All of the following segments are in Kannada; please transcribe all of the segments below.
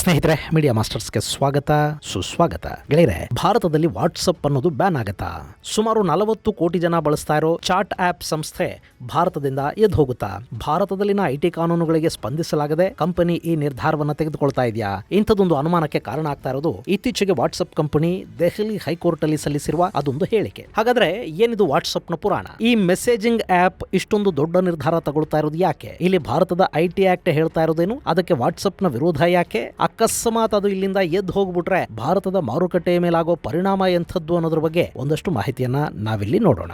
ಸ್ನೇಹಿತರೆ ಮೀಡಿಯಾ ಮಾಸ್ಟರ್ಸ್ಗೆ ಸ್ವಾಗತ, ಸುಸ್ವಾಗತ. ಗೆಳೆಯರೆ, ಭಾರತದಲ್ಲಿ ವಾಟ್ಸಪ್ ಅನ್ನೋದು ಬ್ಯಾನ್ ಆಗತ್ತಾ? ಸುಮಾರು ನಲವತ್ತು ಕೋಟಿ ಜನ ಬಳಸ್ತಾ ಇರೋ ಚಾಟ್ ಆಪ್ ಸಂಸ್ಥೆ ಭಾರತದಿಂದ ಎದ್ದು ಹೋಗುತ್ತಾ? ಭಾರತದಲ್ಲಿನ ಐಟಿ ಕಾನೂನುಗಳಿಗೆ ಸ್ಪಂದಿಸಲಾಗದೆ ಕಂಪನಿ ಈ ನಿರ್ಧಾರವನ್ನ ತೆಗೆದುಕೊಳ್ತಾ ಇದೆಯಾ? ಇಂಥದೊಂದು ಅನುಮಾನಕ್ಕೆ ಕಾರಣ ಆಗ್ತಾ ಇರೋದು ಇತ್ತೀಚೆಗೆ ವಾಟ್ಸಪ್ ಕಂಪನಿ ದೆಹಲಿ ಹೈಕೋರ್ಟ್ ಅಲ್ಲಿ ಸಲ್ಲಿಸಿರುವ ಅದೊಂದು ಹೇಳಿಕೆ. ಹಾಗಾದ್ರೆ ಏನಿದು ವಾಟ್ಸಪ್ನ ಪುರಾಣ? ಈ ಮೆಸೇಜಿಂಗ್ ಆಪ್ ಇಷ್ಟೊಂದು ದೊಡ್ಡ ನಿರ್ಧಾರ ತಗೊಳ್ತಾ ಇರೋದು ಯಾಕೆ? ಇಲ್ಲಿ ಭಾರತದ ಐಟಿ ಆಕ್ಟ್ ಹೇಳ್ತಾ ಇರೋದೇನು? ಅದಕ್ಕೆ ವಾಟ್ಸಪ್ನ ವಿರೋಧ ಯಾಕೆ? ಅಕಸ್ಮಾತ್ ಅದು ಇಲ್ಲಿಂದ ಎದ್ದು ಹೋಗ್ಬಿಟ್ರೆ ಭಾರತದ ಮಾರುಕಟ್ಟೆಯ ಮೇಲಾಗೋ ಪರಿಣಾಮ ಎಂಥದ್ದು ಅನ್ನೋದ್ರ ಬಗ್ಗೆ ಒಂದಷ್ಟು ಮಾಹಿತಿಯನ್ನ ನಾವಿಲ್ಲಿ ನೋಡೋಣ.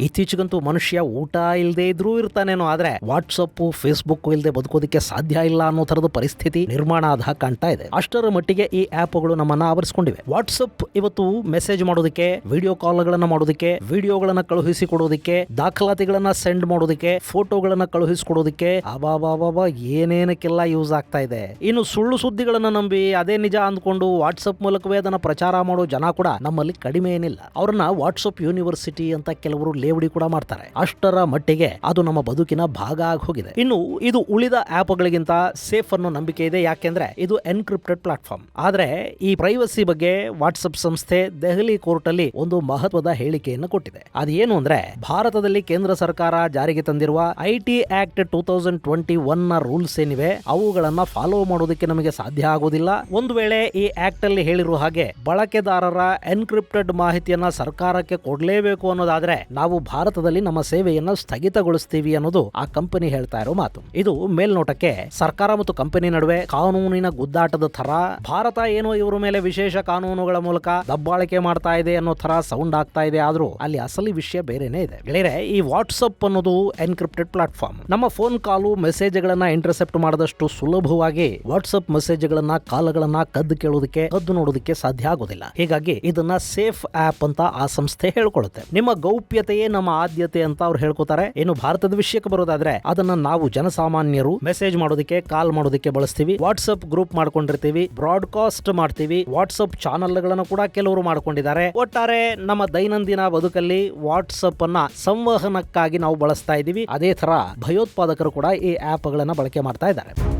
ಇತ್ತೀಚೆಗಂತೂ ಮನುಷ್ಯ ಊಟ ಇಲ್ಲದೆ ಇದ್ರೂ ಇರ್ತಾನೇನೋ, ಆದ್ರೆ ವಾಟ್ಸಪ್ ಫೇಸ್ಬುಕ್ ಇಲ್ಲದೆ ಬದುಕೋದಕ್ಕೆ ಸಾಧ್ಯ ಇಲ್ಲ ಅನ್ನೋ ತರದ ಪರಿಸ್ಥಿತಿ ನಿರ್ಮಾಣ ಆದ ಕಾಣ್ತಾ ಇದೆ. ಅಷ್ಟರ ಮಟ್ಟಿಗೆ ಈ ಆಪ್ಗಳು ನಮ್ಮನ್ನ ಆವರಿಸಿಕೊಂಡಿವೆ. ವಾಟ್ಸಪ್ ಇವತ್ತು ಮೆಸೇಜ್ ಮಾಡೋದಕ್ಕೆ, ವಿಡಿಯೋ ಕಾಲ್ಗಳನ್ನ ಮಾಡೋದಕ್ಕೆ, ವಿಡಿಯೋಗಳನ್ನ ಕಳುಹಿಸಿ ಕೊಡೋದಕ್ಕೆ ದಾಖಲಾತಿಗಳನ್ನ ಸೆಂಡ್ ಮಾಡೋದಕ್ಕೆ, ಫೋಟೋಗಳನ್ನ ಕಳುಹಿಸಿಕೊಡೋದಕ್ಕೆ ಅಬಾಬಾಬಾಬಾ, ಏನೇನಕ್ಕೆಲ್ಲ ಯೂಸ್ ಆಗ್ತಾ ಇದೆ. ಇನ್ನು ಸುಳ್ಳು ಸುದ್ದಿಗಳನ್ನ ನಂಬಿ ಅದೇ ನಿಜ ಅಂದ್ಕೊಂಡು ವಾಟ್ಸಪ್ ಮೂಲಕವೇ ಅದನ್ನ ಪ್ರಚಾರ ಮಾಡೋ ಜನ ಕೂಡ ನಮ್ಮಲ್ಲಿ ಕಡಿಮೆ ಏನಿಲ್ಲ. ಅವ್ರನ್ನ ವಾಟ್ಸಪ್ ಯೂನಿವರ್ಸಿಟಿ ಅಂತ ಕೆಲವರು ಲೇವಡಿ ಕೂಡ ಮಾಡ್ತಾರೆ. ಅಷ್ಟರ ಮಟ್ಟಿಗೆ ಅದು ನಮ್ಮ ಬದುಕಿನ ಭಾಗ ಆಗಿ ಹೋಗಿದೆ. ಇನ್ನು ಇದು ಉಳಿದ ಆಪ್ಗಳಿಗಿಂತ ಸೇಫ್ ಅನ್ನೋ ನಂಬಿಕೆ ಇದೆ. ಯಾಕೆಂದ್ರೆ ಇದು ಎನ್ಕ್ರಿಪ್ಟೆಡ್ ಪ್ಲಾಟ್ಫಾರ್ಮ್. ಆದ್ರೆ ಈ ಪ್ರೈವಸಿ ಬಗ್ಗೆ ವಾಟ್ಸಪ್ ಸಂಸ್ಥೆ ದೆಹಲಿ ಕೋರ್ಟ್ ಅಲ್ಲಿ ಒಂದು ಮಹತ್ವದ ಹೇಳಿಕೆಯನ್ನು ಕೊಟ್ಟಿದೆ. ಅದೇನು ಅಂದ್ರೆ ಭಾರತದಲ್ಲಿ ಕೇಂದ್ರ ಸರ್ಕಾರ ಜಾರಿಗೆ ತಂದಿರುವ I T act two thousand twenty ಒನ್ನ rules ಏನಿವೆ, ಅವುಗಳನ್ನ ಫಾಲೋ ಮಾಡೋದಕ್ಕೆ ನಮಗೆ ಸಾಧ್ಯ ಆಗೋದಿಲ್ಲ. ಒಂದು ವೇಳೆ ಈ ಆಕ್ಟ್ ಅಲ್ಲಿ ಹೇಳಿರುವ ಹಾಗೆ ಬಳಕೆದಾರರ ಎನ್ಕ್ರಿಪ್ಟೆಡ್ ಮಾಹಿತಿಯನ್ನ ಸರ್ಕಾರಕ್ಕೆ ಕೊಡ್ಲೇಬೇಕು ಅನ್ನೋದಾದ್ರೆ ನಾವು ಭಾರತದಲ್ಲಿ ನಮ್ಮ ಸೇವೆಯನ್ನು ಸ್ಥಗಿತಗೊಳಿಸ್ತೀವಿ ಅನ್ನೋದು ಆ ಕಂಪನಿ ಹೇಳ್ತಾ ಇರೋ ಮಾತು. ಇದು ಮೇಲ್ನೋಟಕ್ಕೆ ಸರ್ಕಾರ ಮತ್ತು ಕಂಪನಿ ನಡುವೆ ಕಾನೂನಿನ ಗುದ್ದಾಟದ ತರ ಭಾರತ ಏನೋ ಇವರ ಮೇಲೆ ವಿಶೇಷ ಕಾನೂನುಗಳ ಮೂಲಕ ದಬ್ಬಾಳಿಕೆ ಮಾಡ್ತಾ ಇದೆ ಅನ್ನೋ ತರ ಸೌಂಡ್ ಆಗ್ತಾ ಇದೆ, ಆದ್ರೂ ಅಲ್ಲಿ ಅಸಲಿ ವಿಷಯ ಬೇರೆನೇ ಇದೆ. ಗೆಳೆಯರೆ, ಈ ವಾಟ್ಸಪ್ ಅನ್ನೋದು ಎನ್ಕ್ರಿಪ್ಟೆಡ್ ಪ್ಲಾಟ್ಫಾರ್ಮ್ ನಮ್ಮ ಫೋನ್ ಕಾಲು ಮೆಸೇಜ್ಗಳನ್ನ ಇಂಟರ್ಸೆಪ್ಟ್ ಮಾಡದಷ್ಟು ಸುಲಭವಾಗಿ ವಾಟ್ಸಪ್ ಮೆಸೇಜ್ಗಳನ್ನ ಕಾಲುಗಳನ್ನ ಕದ್ದು ಕೇಳೋದಕ್ಕೆ, ಕದ್ದು ನೋಡೋದಕ್ಕೆ ಸಾಧ್ಯ ಆಗೋದಿಲ್ಲ. ಹೀಗಾಗಿ ಇದನ್ನ ಸೇಫ್ ಆಪ್ ಅಂತ ಆ ಸಂಸ್ಥೆ ಹೇಳ್ಕೊಳ್ಳುತ್ತೆ. ನಿಮ್ಮ ಗೌಪ್ಯತೆಯೇ ನಮ್ಮ ಆದ್ಯತೆ ಅಂತ ಅವ್ರು ಹೇಳ್ಕೊತಾರೆ. ಏನು ಭಾರತದ ವಿಷಯಕ್ಕೆ ಬರೋದಾದ್ರೆ ಅದನ್ನ ನಾವು ಜನಸಾಮಾನ್ಯರು ಮೆಸೇಜ್ ಮಾಡೋದಕ್ಕೆ ಕಾಲ್ ಮಾಡೋದಕ್ಕೆ ಬಳಸ್ತೀವಿ. ವಾಟ್ಸ್ಆಪ್ ಗ್ರೂಪ್ ಮಾಡ್ಕೊಂಡಿರ್ತೀವಿ. ಬ್ರಾಡ್ಕಾಸ್ಟ್ ಮಾಡ್ತೀವಿ. ವಾಟ್ಸ್ಆಪ್ ಚಾನೆಲ್ಗಳನ್ನು ಕೂಡ ಕೆಲವರು ಮಾಡ್ಕೊಂಡಿದ್ದಾರೆ. ಒಟ್ಟಾರೆ ನಮ್ಮ ದೈನಂದಿನ ಬದುಕಲ್ಲಿ ವಾಟ್ಸ್ಆಪ್ ಅನ್ನ ಸಂವಹನಕ್ಕಾಗಿ ನಾವು ಬಳಸ್ತಾ ಇದ್ದೀವಿ. ಅದೇ ತರ ಭಯೋತ್ಪಾದಕರು ಕೂಡ ಈ ಆಪ್ ಗಳನ್ನ ಬಳಕೆ ಮಾಡ್ತಾ ಇದ್ದಾರೆ.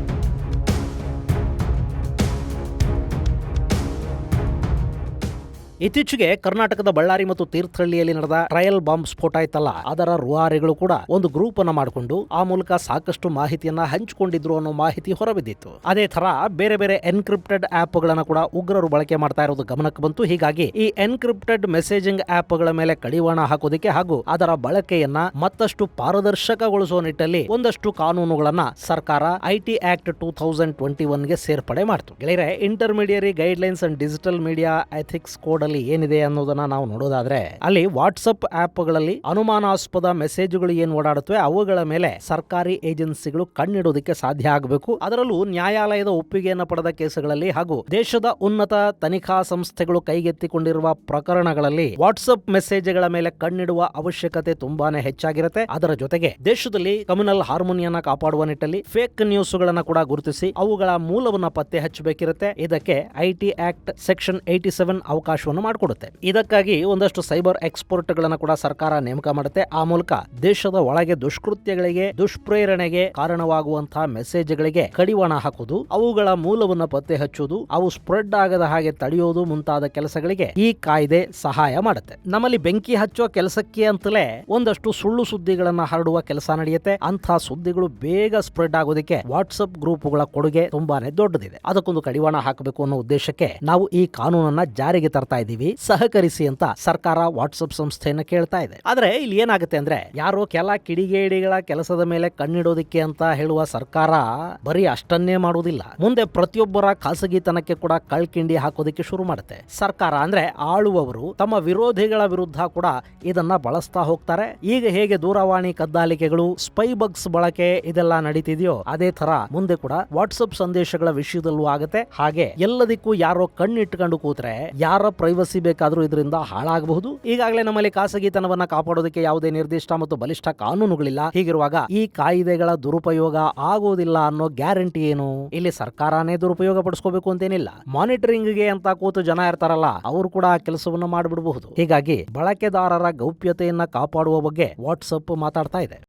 ಇತ್ತೀಚೆಗೆ ಕರ್ನಾಟಕದ ಬಳ್ಳಾರಿ ಮತ್ತು ತೀರ್ಥಹಳ್ಳಿಯಲ್ಲಿ ನಡೆದ ಟ್ರಯಲ್ ಬಾಂಬ್ ಸ್ಫೋಟ ಆಯ್ತಲ್ಲ, ಅದರ ರುವಾರಿಗಳು ಕೂಡ ಒಂದು ಗ್ರೂಪ್ ಅನ್ನ ಮಾಡಿಕೊಂಡು ಆ ಮೂಲಕ ಸಾಕಷ್ಟು ಮಾಹಿತಿಯನ್ನ ಹಂಚಿಕೊಂಡಿದ್ರು ಅನ್ನೋ ಮಾಹಿತಿ ಹೊರಬಿದ್ದಿತ್ತು. ಅದೇ ತರ ಬೇರೆ ಬೇರೆ ಎನ್ಕ್ರಿಪ್ಟೆಡ್ ಆಪ್ ಗಳನ್ನ ಕೂಡ ಉಗ್ರರು ಬಳಕೆ ಮಾಡ್ತಾ ಇರೋದು ಗಮನಕ್ಕೆ ಬಂತು. ಹೀಗಾಗಿ ಈ ಎನ್ಕ್ರಿಪ್ಟೆಡ್ ಮೆಸೇಜಿಂಗ್ ಆಪ್ಗಳ ಮೇಲೆ ಕಡಿವಾಣ ಹಾಕೋದಕ್ಕೆ ಹಾಗೂ ಅದರ ಬಳಕೆಯನ್ನ ಮತ್ತಷ್ಟು ಪಾರದರ್ಶಕಗೊಳಿಸುವ ನಿಟ್ಟಲ್ಲಿ ಒಂದಷ್ಟು ಕಾನೂನುಗಳನ್ನ ಸರ್ಕಾರ IT act two thousand twenty ಒನ್ಗೆ ಸೇರ್ಪಡೆ ಮಾಡಿತು. ಗೆಳೆಯರೆ, intermediary guidelines and digital media ethics code ಏನಿದೆ ಅನ್ನೋದನ್ನ ನಾವು ನೋಡೋದಾದ್ರೆ, ಅಲ್ಲಿ ವಾಟ್ಸಪ್ ಆಪ್ಗಳಲ್ಲಿ ಅನುಮಾನಾಸ್ಪದ ಮೆಸೇಜ್ಗಳು ಏನು ಓಡಾಡುತ್ತವೆ, ಅವುಗಳ ಮೇಲೆ ಸರ್ಕಾರಿ ಏಜೆನ್ಸಿಗಳು ಕಣ್ಣಿಡೋದಕ್ಕೆ ಸಾಧ್ಯ ಆಗಬೇಕು. ಅದರಲ್ಲೂ ನ್ಯಾಯಾಲಯದ ಒಪ್ಪಿಗೆಯನ್ನು ಪಡೆದ ಕೇಸುಗಳಲ್ಲಿ ಹಾಗೂ ದೇಶದ ಉನ್ನತ ತನಿಖಾ ಸಂಸ್ಥೆಗಳು ಕೈಗೆತ್ತಿಕೊಂಡಿರುವ ಪ್ರಕರಣಗಳಲ್ಲಿ ವಾಟ್ಸಪ್ ಮೆಸೇಜ್ಗಳ ಮೇಲೆ ಕಣ್ಣಿಡುವ ಅವಶ್ಯಕತೆ ತುಂಬಾನೇ ಹೆಚ್ಚಾಗಿರುತ್ತೆ. ಅದರ ಜೊತೆಗೆ ದೇಶದಲ್ಲಿ ಕಮ್ಯುನಲ್ ಹಾರ್ಮೋನಿಯನ್ನ ಕಾಪಾಡುವ ನಿಟ್ಟಲ್ಲಿ ಫೇಕ್ ನ್ಯೂಸ್ ಗಳನ್ನ ಕೂಡ ಗುರುತಿಸಿ ಅವುಗಳ ಮೂಲವನ್ನ ಪತ್ತೆ ಹಚ್ಚಬೇಕಿರುತ್ತೆ. ಇದಕ್ಕೆ IT act section eighty seven ಅವಕಾಶವನ್ನು ಮಾಡಿಕೊಡುತ್ತೆ. ಇದಕ್ಕಾಗಿ ಒಂದಷ್ಟು ಸೈಬರ್ ಎಕ್ಸ್ಪರ್ಟ್ ಗಳನ್ನ ಕೂಡ ಸರ್ಕಾರ ನೇಮಕ ಮಾಡುತ್ತೆ. ಆ ಮೂಲಕ ದೇಶದ ಒಳಗೆ ದುಷ್ಕೃತ್ಯಗಳಿಗೆ, ದುಷ್ಪ್ರೇರಣೆಗೆ ಕಾರಣವಾಗುವಂತಹ ಮೆಸೇಜ್ಗಳಿಗೆ ಕಡಿವಾಣ ಹಾಕುವುದು, ಅವುಗಳ ಮೂಲವನ್ನು ಪತ್ತೆ ಹಚ್ಚುವುದು, ಅವು ಸ್ಪ್ರೆಡ್ ಆಗದ ಹಾಗೆ ತಡೆಯೋದು ಮುಂತಾದ ಕೆಲಸಗಳಿಗೆ ಈ ಕಾಯ್ದೆ ಸಹಾಯ ಮಾಡುತ್ತೆ. ನಮ್ಮಲ್ಲಿ ಬೆಂಕಿ ಹಚ್ಚುವ ಕೆಲಸಕ್ಕೆ ಅಂತಲೇ ಒಂದಷ್ಟು ಸುಳ್ಳು ಸುದ್ದಿಗಳನ್ನ ಹರಡುವ ಕೆಲಸ ನಡೆಯುತ್ತೆ. ಅಂತಹ ಸುದ್ದಿಗಳು ಬೇಗ ಸ್ಪ್ರೆಡ್ ಆಗೋದಕ್ಕೆ ವಾಟ್ಸಪ್ ಗ್ರೂಪ್ಗಳ ಕೊಡುಗೆ ತುಂಬಾನೇ ದೊಡ್ಡದಿದೆ. ಅದಕ್ಕೊಂದು ಕಡಿವಾಣ ಹಾಕಬೇಕು ಅನ್ನೋ ಉದ್ದೇಶಕ್ಕೆ ನಾವು ಈ ಕಾನೂನನ್ನ ಜಾರಿಗೆ ತರ್ತಾ ಸಹಕರಿಸಿ ಅಂತ ಸರ್ಕಾರ ವಾಟ್ಸಪ್ ಸಂಸ್ಥೆಯನ್ನ ಕೇಳ್ತಾ ಇದೆ. ಆದ್ರೆ ಇಲ್ಲಿ ಏನಾಗುತ್ತೆ ಅಂದ್ರೆ, ಯಾರೋ ಕೆಲ ಕಿಡಿಗೇಡಿಗಳ ಕೆಲಸದ ಮೇಲೆ ಕಣ್ಣಿಡೋದಿಕ್ಕೆ ಅಂತ ಹೇಳುವ ಸರ್ಕಾರ ಬರೀ ಅಷ್ಟನ್ನೇ ಮಾಡುವುದಿಲ್ಲ ಮುಂದೆ ಪ್ರತಿಯೊಬ್ಬರ ಖಾಸಗಿತನಕ್ಕೆ ಕೂಡ ಕಳ್ಕಿಂಡಿ ಹಾಕೋದಿಕ್ಕೆ ಶುರು ಮಾಡುತ್ತೆ. ಸರ್ಕಾರ ಅಂದ್ರೆ ಆಳುವವರು, ತಮ್ಮ ವಿರೋಧಿಗಳ ವಿರುದ್ಧ ಕೂಡ ಇದನ್ನ ಬಳಸ್ತಾ ಹೋಗ್ತಾರೆ. ಈಗ ಹೇಗೆ ದೂರವಾಣಿ ಕದ್ದಾಲಿಕೆಗಳು ಸ್ಪೈ ಬಗ್ಸ್ ಬಳಕೆ ಇದೆಲ್ಲ ನಡೀತಿದೆಯೋ, ಅದೇ ತರ ಮುಂದೆ ಕೂಡ ವಾಟ್ಸಪ್ ಸಂದೇಶಗಳ ವಿಷಯದಲ್ಲೂ ಆಗುತ್ತೆ. ಹಾಗೆ ಎಲ್ಲದಕ್ಕೂ ಯಾರೋ ಕಣ್ಣಿಟ್ಕೊಂಡು ಕೂತ್ರೆ, ಯಾರ ಪ್ರೈವಸಿ ಪ್ರೈವಸಿ ಬೇಕಾದರೂ ಇದರಿಂದ ಹಾಳಾಗಬಹುದು. ಈಗಾಗಲೇ ನಮ್ಮಲ್ಲಿ ಖಾಸಗಿತನವನ್ನು ಕಾಪಾಡೋದಕ್ಕೆ ಯಾವುದೇ ನಿರ್ದಿಷ್ಟ ಮತ್ತು ಬಲಿಷ್ಠ ಕಾನೂನುಗಳಿಲ್ಲ. ಹೀಗಿರುವಾಗ ಈ ಕಾಯಿದೆಗಳ ದುರುಪಯೋಗ ಆಗೋದಿಲ್ಲ ಅನ್ನೋ ಗ್ಯಾರಂಟಿ ಏನು? ಇಲ್ಲಿ ಸರ್ಕಾರನೇ ದುರುಪಯೋಗ ಪಡಿಸ್ಕೋಬೇಕು ಅಂತೇನಿಲ್ಲ. ಮಾನಿಟರಿಂಗ್ಗೆ ಅಂತ ಕೂತು ಜನ ಇರ್ತಾರಲ್ಲ, ಅವರು ಕೂಡ ಆ ಕೆಲಸವನ್ನು ಮಾಡಿಬಿಡಬಹುದು. ಹೀಗಾಗಿ ಬಳಕೆದಾರರ ಗೌಪ್ಯತೆಯನ್ನ ಕಾಪಾಡುವ ಬಗ್ಗೆ ವಾಟ್ಸಪ್ ಮಾತಾಡ್ತಾ ಇದೆ.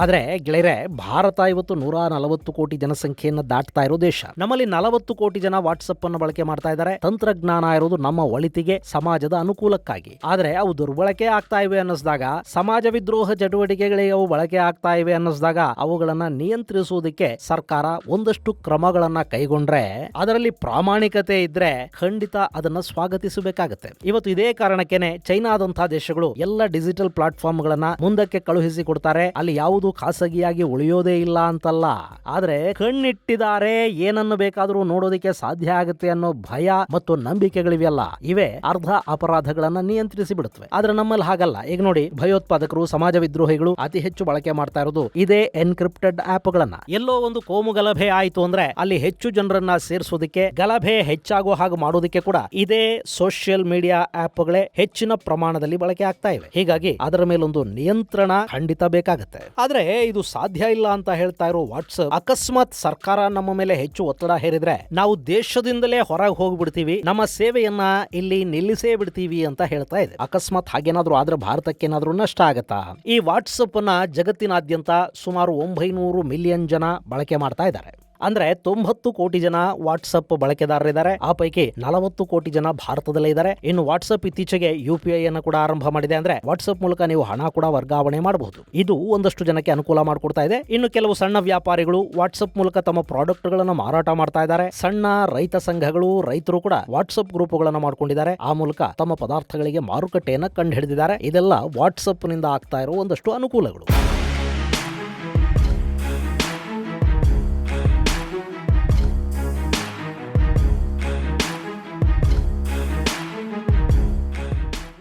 ಆದ್ರೆ ಗೆಳೆಯರೆ, ಭಾರತ ಇವತ್ತು ನೂರ ನಲವತ್ತು ಕೋಟಿ ಜನಸಂಖ್ಯೆಯನ್ನು ದಾಟ್ತಾ ಇರೋ ದೇಶ. ನಮ್ಮಲ್ಲಿ ನಲವತ್ತು ಕೋಟಿ ಜನ ವಾಟ್ಸಪ್ ಅನ್ನು ಬಳಕೆ ಮಾಡ್ತಾ ಇದ್ದಾರೆ. ತಂತ್ರಜ್ಞಾನ ಇರೋದು ನಮ್ಮ ಒಳಿತಿಗೆ, ಸಮಾಜದ ಅನುಕೂಲಕ್ಕಾಗಿ. ಆದ್ರೆ ಅವು ದುರ್ಬಳಕೆ ಆಗ್ತಾ ಇವೆ ಅನ್ನಿಸಿದಾಗ, ಸಮಾಜ ವಿದ್ರೋಹ ಚಟುವಟಿಕೆಗಳಿಗೆ ಅವು ಬಳಕೆ ಆಗ್ತಾ ಇವೆ ಅನ್ನಿಸಿದಾಗ, ಅವುಗಳನ್ನ ನಿಯಂತ್ರಿಸುವುದಕ್ಕೆ ಸರ್ಕಾರ ಒಂದಷ್ಟು ಕ್ರಮಗಳನ್ನ ಕೈಗೊಂಡ್ರೆ, ಅದರಲ್ಲಿ ಪ್ರಾಮಾಣಿಕತೆ ಇದ್ರೆ ಖಂಡಿತ ಅದನ್ನ ಸ್ವಾಗತಿಸಬೇಕಾಗತ್ತೆ. ಇವತ್ತು ಇದೇ ಕಾರಣಕ್ಕೇನೆ ಚೈನಾದಂತಹ ದೇಶಗಳು ಎಲ್ಲ ಡಿಜಿಟಲ್ ಪ್ಲಾಟ್ಫಾರ್ಮ್ಗಳನ್ನ ಮುಂದಕ್ಕೆ ಕಳುಹಿಸಿ ಕೊಡ್ತಾರೆ. ಅಲ್ಲಿ ಯಾವುದು ಖಾಸಗಿಯಾಗಿ ಉಳಿಯೋದೇ ಇಲ್ಲ ಅಂತಲ್ಲ. ಆದ್ರೆ ಕಣ್ಣಿಟ್ಟಿದ್ದಾರೆ ಏನನ್ನು ಬೇಕಾದರೂ ನೋಡೋದಕ್ಕೆ ಸಾಧ್ಯ ಆಗುತ್ತೆ ಅನ್ನೋ ಭಯ ಮತ್ತು ನಂಬಿಕೆಗಳಿವೆಯಲ್ಲ. ಇವೆ ಅರ್ಧ ಅಪರಾಧಗಳನ್ನ ನಿಯಂತ್ರಿಸಿ ಬಿಡುತ್ತವೆ. ಆದ್ರೆ ನಮ್ಮಲ್ಲಿ ಹಾಗಲ್ಲ. ಈಗ ನೋಡಿ, ಭಯೋತ್ಪಾದಕರು, ಸಮಾಜ ವಿದ್ರೋಹಿಗಳು ಅತಿ ಹೆಚ್ಚು ಬಳಕೆ ಮಾಡ್ತಾ ಇರೋದು ಇದೇ ಎನ್ಕ್ರಿಪ್ಟೆಡ್ ಆಪ್ಗಳನ್ನ ಎಲ್ಲೋ ಒಂದು ಕೋಮು ಗಲಭೆ ಆಯಿತು ಅಂದ್ರೆ ಅಲ್ಲಿ ಹೆಚ್ಚು ಜನರನ್ನ ಸೇರಿಸೋದಕ್ಕೆ ಗಲಭೆ ಹೆಚ್ಚಾಗೋ ಹಾಗೆ ಮಾಡೋದಕ್ಕೆ ಕೂಡ ಇದೇ ಸೋಷಿಯಲ್ ಮೀಡಿಯಾ ಆಪ್ಗಳೇ ಹೆಚ್ಚಿನ ಪ್ರಮಾಣದಲ್ಲಿ ಬಳಕೆ ಆಗ್ತಾ ಇವೆ. ಹೀಗಾಗಿ ಅದರ ಮೇಲೊಂದು ನಿಯಂತ್ರಣ ಖಂಡಿತ ಬೇಕಾಗುತ್ತೆ. ಆದ್ರೆ ಇದು ಸಾಧ್ಯ ಇಲ್ಲ ಅಂತ ಹೇಳ್ತಾ ಇರೋ ವಾಟ್ಸ್ಆಪ್ ಅಕಸ್ಮಾತ್ ಸರ್ಕಾರ ನಮ್ಮ ಮೇಲೆ ಹೆಚ್ಚು ಒತ್ತಡ ಹೇರಿದ್ರೆ ನಾವು ದೇಶದಿಂದಲೇ ಹೊರಗೆ ಹೋಗ್ಬಿಡ್ತೀವಿ, ನಮ್ಮ ಸೇವೆಯನ್ನ ಇಲ್ಲಿ ನಿಲ್ಲಿಸೇ ಬಿಡ್ತೀವಿ ಅಂತ ಹೇಳ್ತಾ ಇದೆ. ಅಕಸ್ಮಾತ್ ಹಾಗೇನಾದ್ರೂ ಆದ್ರೆ ಭಾರತಕ್ಕೆ ಏನಾದ್ರೂ ನಷ್ಟ ಆಗತ್ತಾ? ಈ ವಾಟ್ಸಪ್ ಅನ್ನ ಜಗತ್ತಿನಾದ್ಯಂತ ಸುಮಾರು ಒಂಬೈನೂರು ಮಿಲಿಯನ್ ಜನ ಬಳಕೆ ಮಾಡ್ತಾ ಇದ್ದಾರೆ. ಅಂದ್ರೆ ತೊಂಬತ್ತು ಕೋಟಿ ಜನ ವಾಟ್ಸಪ್ ಬಳಕೆದಾರರಿದ್ದಾರೆ. ಆ ಪೈಕಿ ನಲವತ್ತು ಕೋಟಿ ಜನ ಭಾರತದಲ್ಲೇ ಇದ್ದಾರೆ. ಇನ್ನು ವಾಟ್ಸಪ್ ಇತ್ತೀಚೆಗೆ ಯು ಪಿ ಐ ಅನ್ನು ಕೂಡ ಆರಂಭ ಮಾಡಿದೆ ಅಂದ್ರೆ ವಾಟ್ಸಪ್ ಮೂಲಕ ನೀವು ಹಣ ಕೂಡ ವರ್ಗಾವಣೆ ಮಾಡಬಹುದು. ಇದು ಒಂದಷ್ಟು ಜನಕ್ಕೆ ಅನುಕೂಲ ಮಾಡಿಕೊಡ್ತಾ ಇದೆ. ಇನ್ನು ಕೆಲವು ಸಣ್ಣ ವ್ಯಾಪಾರಿಗಳು ವಾಟ್ಸಪ್ ಮೂಲಕ ತಮ್ಮ ಪ್ರಾಡಕ್ಟ್ಗಳನ್ನು ಮಾರಾಟ ಮಾಡ್ತಾ ಇದ್ದಾರೆ. ಸಣ್ಣ ರೈತ ಸಂಘಗಳು, ರೈತರು ಕೂಡ ವಾಟ್ಸಪ್ ಗ್ರೂಪ್ಗಳನ್ನು ಮಾಡ್ಕೊಂಡಿದ್ದಾರೆ. ಆ ಮೂಲಕ ತಮ್ಮ ಪದಾರ್ಥಗಳಿಗೆ ಮಾರುಕಟ್ಟೆಯನ್ನು ಕಂಡು ಹಿಡಿದಿದ್ದಾರೆ. ಇದೆಲ್ಲ ವಾಟ್ಸಪ್ನಿಂದ ಆಗ್ತಾ ಇರೋ ಒಂದಷ್ಟು ಅನುಕೂಲಗಳು.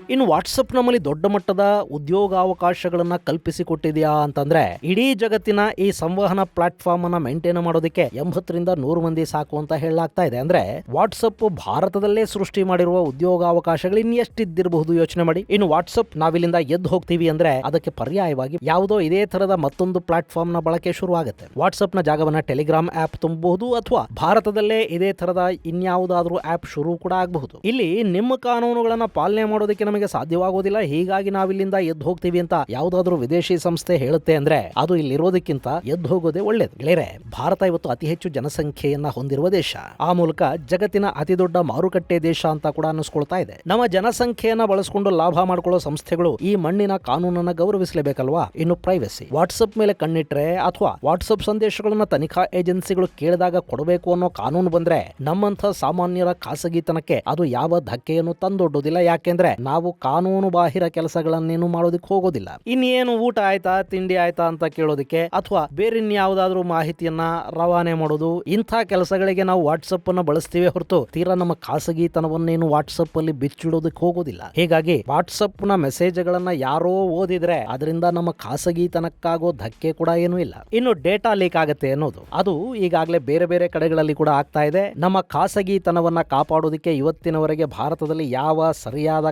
ಇನ್ನು ವಾಟ್ಸಪ್ ನಮ್ಮಲ್ಲಿ ದೊಡ್ಡ ಮಟ್ಟದ ಉದ್ಯೋಗಾವಕಾಶಗಳನ್ನ ಕಲ್ಪಿಸಿಕೊಟ್ಟಿದೆಯಾ ಅಂತಂದ್ರೆ, ಇಡೀ ಜಗತ್ತಿನ ಈ ಸಂವಹನ ಪ್ಲಾಟ್ಫಾರ್ಮ್ ಅನ್ನ ಮೇಂಟೈನ್ ಮಾಡೋದಕ್ಕೆ ಎಂಬತ್ತರಿಂದ ನೂರು ಮಂದಿ ಸಾಕು ಅಂತ ಹೇಳಲಾಗ್ತಾ ಇದೆ. ಅಂದ್ರೆ, ವಾಟ್ಸಪ್ ಭಾರತದಲ್ಲೇ ಸೃಷ್ಟಿ ಮಾಡಿರುವ ಉದ್ಯೋಗಾವಕಾಶಗಳು ಇನ್ನೆಷ್ಟಿದ್ದಿರಬಹುದು ಯೋಚನೆ ಮಾಡಿ. ಇನ್ನು ವಾಟ್ಸಪ್ ನಾವಿಲ್ಲಿಂದ ಎದ್ದು ಹೋಗ್ತೀವಿ ಅಂದ್ರೆ, ಅದಕ್ಕೆ ಪರ್ಯಾಯವಾಗಿ ಯಾವುದೋ ಇದೇ ತರದ ಮತ್ತೊಂದು ಪ್ಲಾಟ್ಫಾರ್ಮ್ನ ಬಳಕೆ ಶುರುವಾಗುತ್ತೆ. ವಾಟ್ಸಪ್ನ ಜಾಗವನ್ನ ಟೆಲಿಗ್ರಾಮ್ ಆಪ್ ತುಂಬಬಹುದು ಅಥವಾ ಭಾರತದಲ್ಲೇ ಇದೇ ತರದ ಇನ್ಯಾವುದಾದ್ರೂ ಆಪ್ ಶುರು ಕೂಡ ಆಗಬಹುದು. ಇಲ್ಲಿ ನಿಮ್ಮ ಕಾನೂನುಗಳನ್ನ ಪಾಲನೆ ಮಾಡೋದಕ್ಕೆ ನಮಗೆ ಸಾಧ್ಯವಾಗೋದಿಲ್ಲ, ಹೀಗಾಗಿ ನಾವಿಲ್ಲಿಂದ ಎದ್ದು ಹೋಗ್ತೀವಿ ಅಂತ ಯಾವುದಾದ್ರೂ ವಿದೇಶಿ ಸಂಸ್ಥೆ ಹೇಳುತ್ತೆ ಅಂದ್ರೆ ಅದು ಇಲ್ಲಿರೋದಕ್ಕಿಂತ ಎದ್ದು ಹೋಗೋದೇ ಒಳ್ಳೇದು. ಗೆಳೆಯರೆ, ಭಾರತ ಇವತ್ತು ಅತಿ ಹೆಚ್ಚು ಜನಸಂಖ್ಯೆಯನ್ನ ಹೊಂದಿರುವ ದೇಶ. ಆ ಮೂಲಕ ಜಗತ್ತಿನ ಅತಿ ದೊಡ್ಡ ಮಾರುಕಟ್ಟೆ ದೇಶ ಅಂತ ಕೂಡ ಅನ್ನಿಸ್ಕೊಳ್ತಾ ಇದೆ. ನಮ್ಮ ಜನಸಂಖ್ಯೆಯನ್ನ ಬಳಸಿಕೊಂಡು ಲಾಭ ಮಾಡ್ಕೊಳ್ಳೋ ಸಂಸ್ಥೆಗಳು ಈ ಮಣ್ಣಿನ ಕಾನೂನನ್ನ ಗೌರವಿಸಲೇಬೇಕಲ್ವಾ? ಇನ್ನು ಪ್ರೈವಸಿ ವಾಟ್ಸಪ್ ಮೇಲೆ ಕಣ್ಣಿಟ್ರೆ ಅಥವಾ ವಾಟ್ಸಪ್ ಸಂದೇಶಗಳನ್ನ ತನಿಖಾ ಏಜೆನ್ಸಿಗಳು ಕೇಳಿದಾಗ ಕೊಡಬೇಕು ಅನ್ನೋ ಕಾನೂನು ಬಂದ್ರೆ ನಮ್ಮಂಥ ಸಾಮಾನ್ಯರ ಖಾಸಗಿತನಕ್ಕೆ ಅದು ಯಾವ ಧಕ್ಕೆಯನ್ನು ತಂದೊಡ್ಡೋದಿಲ್ಲ. ಯಾಕೆಂದ್ರೆ ನಾವು ಕಾನೂನು ಬಾಹಿರ ಕೆಲಸಗಳನ್ನೇನು ಮಾಡೋದಕ್ಕೆ ಹೋಗೋದಿಲ್ಲ. ಇನ್ನೇನು ಊಟ ಆಯ್ತಾ, ತಿಂಡಿ ಆಯ್ತಾ ಅಂತ ಕೇಳೋದಕ್ಕೆ ಅಥವಾ ಬೇರಿನ್ಯಾವುದಾದ್ರೂ ಮಾಹಿತಿಯನ್ನ ರವಾನೆ ಮಾಡೋದು, ಇಂಥ ಕೆಲಸಗಳಿಗೆ ನಾವು ವಾಟ್ಸಪ್ ಅನ್ನ ಬಳಸ್ತೀವಿ ಹೊರತು ತೀರಾ ನಮ್ಮ ಖಾಸಗಿತನವನ್ನೇನು ವಾಟ್ಸಪ್ ಅಲ್ಲಿ ಬಿಚ್ಚಿಡೋದಕ್ಕೆ ಹೋಗೋದಿಲ್ಲ. ಹೀಗಾಗಿ ವಾಟ್ಸಪ್ನ ಮೆಸೇಜ್ಗಳನ್ನ ಯಾರೋ ಓದಿದ್ರೆ ಅದರಿಂದ ನಮ್ಮ ಖಾಸಗಿತನಕ್ಕಾಗೋ ಧಕ್ಕೆ ಕೂಡ ಏನೂ ಇಲ್ಲ. ಇನ್ನು ಡೇಟಾ ಲೀಕ್ ಆಗುತ್ತೆ ಅನ್ನೋದು. ಅದು ಈಗಾಗಲೇ ಬೇರೆ ಬೇರೆ ಕಡೆಗಳಲ್ಲಿ ಕೂಡ ಆಗ್ತಾ ಇದೆ. ನಮ್ಮ ಖಾಸಗಿತನವನ್ನ ಕಾಪಾಡೋದಕ್ಕೆ ಇವತ್ತಿನವರೆಗೆ ಭಾರತದಲ್ಲಿ ಯಾವ ಸರಿಯಾದ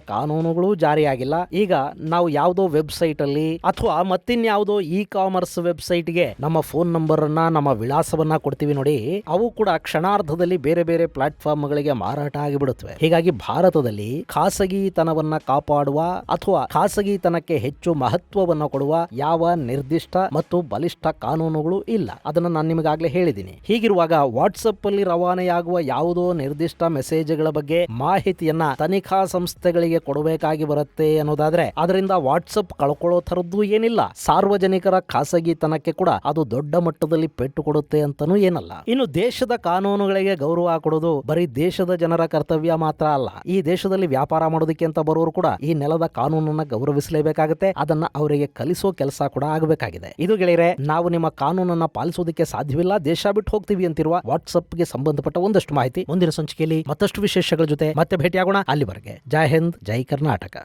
ಕಾನೂನುಗಳು ಜಾರಿಯಾಗಿಲ್ಲ. ಈಗ ನಾವು ಯಾವುದೋ ವೆಬ್ಸೈಟ್ ಅಲ್ಲಿ ಅಥವಾ ಮತ್ತಿನ್ಯಾವುದೋ ಇ ಕಾಮರ್ಸ್ ವೆಬ್ಸೈಟ್ಗೆ ನಮ್ಮ ಫೋನ್ ನಂಬರ್ ಅನ್ನ ನಮ್ಮ ವಿಳಾಸವನ್ನ ಕೊಡ್ತೀವಿ ನೋಡಿ, ಅವು ಕೂಡ ಕ್ಷಣಾರ್ಧದಲ್ಲಿ ಬೇರೆ ಬೇರೆ ಪ್ಲಾಟ್ಫಾರ್ಮ್ ಗಳಿಗೆ ಮಾರಾಟ ಆಗಿಬಿಡುತ್ತವೆ. ಹೀಗಾಗಿ ಭಾರತದಲ್ಲಿ ಖಾಸಗಿತನವನ್ನ ಕಾಪಾಡುವ ಅಥವಾ ಖಾಸಗಿತನಕ್ಕೆ ಹೆಚ್ಚು ಮಹತ್ವವನ್ನ ಕೊಡುವ ಯಾವ ನಿರ್ದಿಷ್ಟ ಮತ್ತು ಬಲಿಷ್ಠ ಕಾನೂನುಗಳು ಇಲ್ಲ. ಅದನ್ನ ನಾನು ನಿಮಗಾಗ್ಲೇ ಹೇಳಿದ್ದೀನಿ ಹೀಗಿರುವಾಗ ವಾಟ್ಸಪ್ ಅಲ್ಲಿ ರವಾನೆಯಾಗುವ ಯಾವುದೋ ನಿರ್ದಿಷ್ಟ ಮೆಸೇಜ್ಗಳ ಬಗ್ಗೆ ಮಾಹಿತಿಯನ್ನ ತನಿಖಾ ಸಂಸ್ಥೆಗಳಿಗೆ ಕೊಡಬೇಕಾಗಿ ಬರುತ್ತೆ ಅನ್ನೋದಾದ್ರೆ ಅದರಿಂದ ವಾಟ್ಸಪ್ ಕಳ್ಕೊಳ್ಳೋ ಥರದ್ದು ಏನಿಲ್ಲ. ಸಾರ್ವಜನಿಕರ ಖಾಸಗಿತನಕ್ಕೆ ಕೂಡ ಅದು ದೊಡ್ಡ ಮಟ್ಟದಲ್ಲಿ ಪೆಟ್ಟು ಕೊಡುತ್ತೆ ಅಂತಾನೂ ಏನಲ್ಲ. ಇನ್ನು ದೇಶದ ಕಾನೂನುಗಳಿಗೆ ಗೌರವ ಕೊಡೋದು ಬರೀ ದೇಶದ ಜನರ ಕರ್ತವ್ಯ ಮಾತ್ರ ಅಲ್ಲ. ಈ ದೇಶದಲ್ಲಿ ವ್ಯಾಪಾರ ಮಾಡೋದಕ್ಕೆ ಅಂತ ಬರೋರು ಕೂಡ ಈ ನೆಲದ ಕಾನೂನನ್ನ ಗೌರವಿಸಲೇಬೇಕಾಗುತ್ತೆ. ಅದನ್ನ ಅವರಿಗೆ ಕಲಿಸೋ ಕೆಲಸ ಕೂಡ ಆಗಬೇಕಾಗಿದೆ. ಇದು ಗೆಳೆಯರೆ, ನಾವು ನಿಮ್ಮ ಕಾನೂನನ್ನ ಪಾಲಿಸೋದಕ್ಕೆ ಸಾಧ್ಯವಿಲ್ಲ. ದೇಶ ಬಿಟ್ಟು ಹೋಗ್ತೀವಿ ಅಂತಿರುವ ವಾಟ್ಸಪ್ಗೆ ಸಂಬಂಧಪಟ್ಟ ಒಂದಷ್ಟು ಮಾಹಿತಿ ಮುಂದಿನ ಸಂಚಿಕೆಯಲ್ಲಿ ಮತ್ತಷ್ಟು ವಿಶೇಷಗಳ ಜೊತೆ ಮತ್ತೆ ಭೇಟಿಯಾಗೋಣ ಅಲ್ಲಿವರೆಗೆ. ಜೈ ಹಿಂದ್, ಜೈ ಕರ್ನಾಟಕ